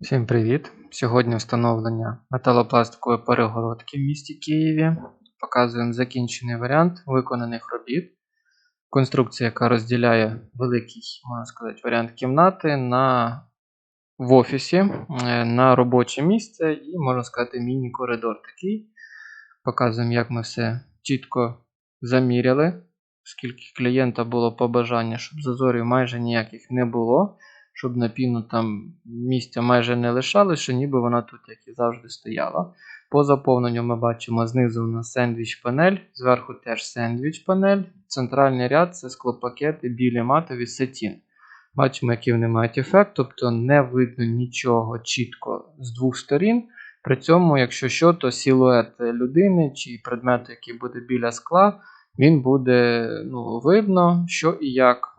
Всім привіт! Сьогодні встановлення металопластикової перегородки в місті Києві. Показуємо закінчений варіант виконаних робіт. Конструкція, яка розділяє великий, можна сказати, варіант кімнати на в офісі е, на робоче місце і, можна сказати, міні-коридор такий. Показуємо, як ми все чітко заміряли, оскільки клієнта було побажання, щоб зазорів майже ніяких не було, щоб на піну там місця майже не лишалося, ніби вона тут, як і завжди, стояла. По заповненню ми бачимо знизу у нас сендвіч-панель, зверху теж сендвіч-панель. Центральний ряд це склопакети білі матові сатін. Бачимо, який вони мають ефект, тобто не видно нічого чітко з двох сторін. При цьому, якщо що, то силует людини чи предмету, який буде біля скла, він буде ну, видно, що і як.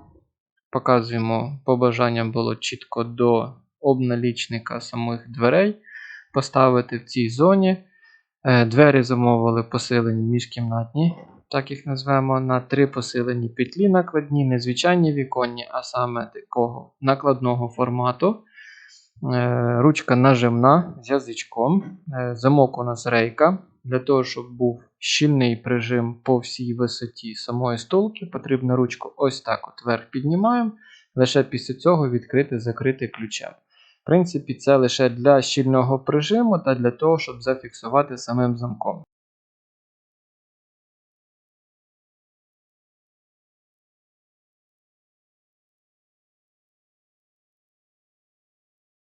Показуємо, побажання було чітко до обналічника самих дверей поставити в цій зоні. Е, Двері замовили посилені міжкімнатні, так їх назвемо, на три посилені петлі накладні, не звичайні віконні, а саме такого накладного формату. Е, Ручка нажимна з язичком. Е, Замок у нас рейка. Для того, щоб був щільний прижим по всій висоті самої стулки, потрібно ручку ось так от вверх піднімаємо. Лише після цього відкрити закрити ключем. В принципі, це лише для щільного прижиму та для того, щоб зафіксувати самим замком.